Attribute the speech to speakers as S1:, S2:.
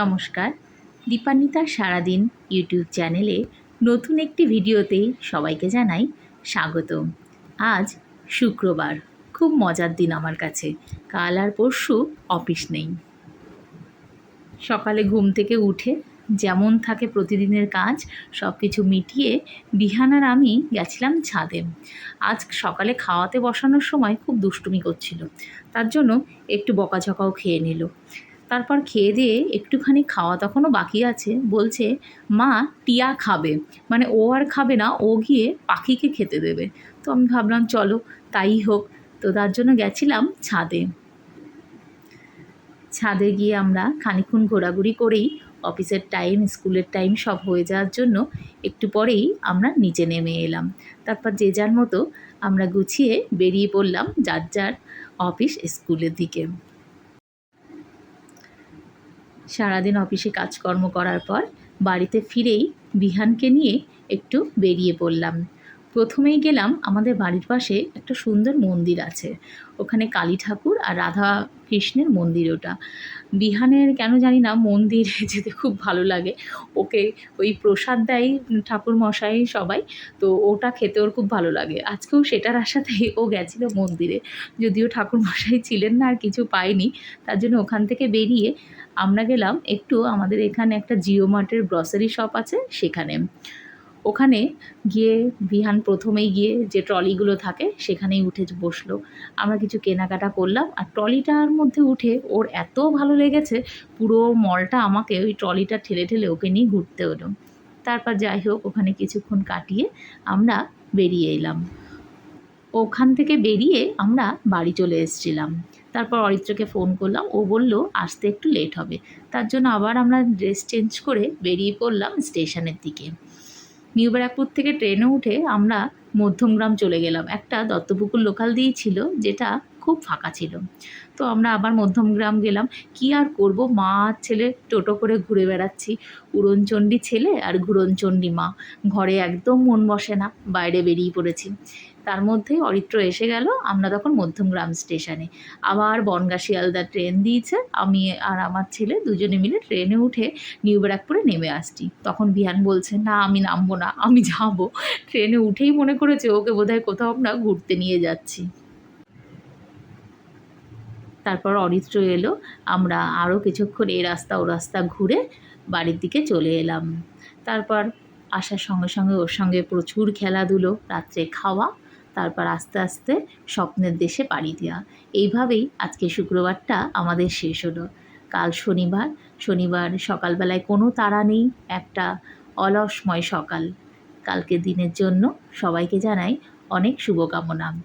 S1: নমস্কার। দীপান্বিতার সারাদিন ইউটিউব চ্যানেলে নতুন একটি ভিডিওতে সবাইকে জানাই স্বাগতম। আজ শুক্রবার, খুব মজার দিন আমার কাছে। কাল আর পরশু অফিস নেই। সকালে ঘুম থেকে উঠে যেমন থাকে প্রতিদিনের কাজ সব কিছু মিটিয়ে বিহানার আমি গেছিলাম ছাদে। আজ সকালে খাওয়াতে বসানোর সময় খুব দুষ্টুমি করছিল। তার জন্য একটু বকাঝকাও খেয়ে নিল। তারপর খেয়ে দিয়ে একটুখানি খাওয়া তখনও বাকি আছে। বলছে, মা, টিয়া খাবে। মানে ও আর খাবে না, ও গিয়ে পাখিকে খেতে দেবে। তো আমি ভাবলাম, চলো, তাই হোক। তো তার জন্য গেছিলাম ছাদে। ছাদে গিয়ে আমরা খানিক্ষণ ঘোরাঘুরি করেই অফিসের টাইম, স্কুলের টাইম সব হয়ে যাওয়ার জন্য একটু পরেই আমরা নিচে নেমে এলাম। তারপর যে যার মতো আমরা গুছিয়ে বেরিয়ে পড়লাম যার যার অফিস স্কুলের দিকে। সারাদিন অফিসে কাজকর্ম করার পর বাড়িতে ফিরেই বিহানকে নিয়ে একটু বেরিয়ে পড়লাম। প্রথমেই গেলাম আমাদের বাড়ির পাশে একটা সুন্দর মন্দির আছে। ওখানে কালী ঠাকুর আর রাধা কৃষ্ণের মন্দির ওটা। বিহানের কেন জানি না মন্দির যেতে খুব ভালো লাগে। ওকে ওই প্রসাদ দেয় ঠাকুর মশাই সবাই, তো ওটা খেতে ওর খুব ভালো লাগে। আজকেও সেটার আশাতেই ও গেছিল মন্দিরে। যদিও ঠাকুর মশাই ছিলেন না আর কিছু পায়নি, তার জন্য ওখান থেকে বেরিয়ে আমরা গেলাম একটু আমাদের এখানে একটা জিও মার্টের গ্রসারি শপ আছে সেখানে। ওখানে গিয়ে বিহান প্রথমেই গিয়ে যে ট্রলিগুলো থাকে সেখানেই উঠে বসল। আমরা কিছু কেনাকাটা করলাম আর ট্রলিটার মধ্যে উঠে ওর এত ভালো লেগেছে, পুরো মলটা আমাকে ওই ট্রলিটা ঠেলে ঠেলে ওকে নিয়ে ঘুরতে হলো। তারপর যাই হোক, ওখানে কিছুক্ষণ কাটিয়ে আমরা বেরিয়ে এলাম। ওখান থেকে বেরিয়ে আমরা বাড়ি চলে এসেছিলাম। তারপর অরিত্রকে ফোন করলাম, ও বলল আসতে একটু লেট হবে। তার জন্য আবার আমরা ড্রেস চেঞ্জ করে বেরিয়ে পড়লাম স্টেশনের দিকে। নিউ ব্যারাকপুর থেকে ট্রেনে উঠে আমরা মধ্যমগ্রাম চলে গেলাম। একটা দত্তপুকুর লোকাল দিয়েই ছিল, যেটা খুব ফাঁকা ছিল। তো আমরা আবার মধ্যমগ্রাম গেলাম। কি আর করব? মা ছেলে টোটো করে ঘুরে বেড়াচ্ছি। উড়নচণ্ডী ছেলে আর ঘুরনচণ্ডী মা। ঘরে একদম মন বসে না, বাইরে বেরিয়ে পড়েছি। তার মধ্যেই অরিত্র এসে গেল আমরা তখন মধ্যমগ্রাম স্টেশনে। আবার বনগা শিয়ালদা ট্রেন দিয়েছে। আমি আর আমার ছেলে দুজনে মিলে ট্রেনে উঠে নিউ ব্যারাকপুরে নেমে আসছি। তখন বিহান বলছে, না, আমি নামবো না, আমি যাব। ট্রেনে উঠেই মনে করেছে, ওকে বোধহয় কোথাও আমরা ঘুরতে নিয়ে যাচ্ছি। তারপর অরিত্র এলো। আমরা আরও কিছুক্ষণ এই রাস্তা ও রাস্তা ঘুরে বাড়ির দিকে চলে এলাম। তারপর আসার সঙ্গে সঙ্গে ওর সঙ্গে প্রচুর খেলাধুলো, রাত্রে খাওয়া, তারপর আস্তে আস্তে স্বপ্নের দেশে পাড়ি দেওয়া। এইভাবেই আজকে শুক্রবারটা আমাদের শেষ হলো। কাল শনিবার। শনিবার সকালবেলায় কোনো তাড়া নেই, একটা অলসময় সকাল। কালকে দিনের জন্য সবাইকে জানাই অনেক শুভকামনা।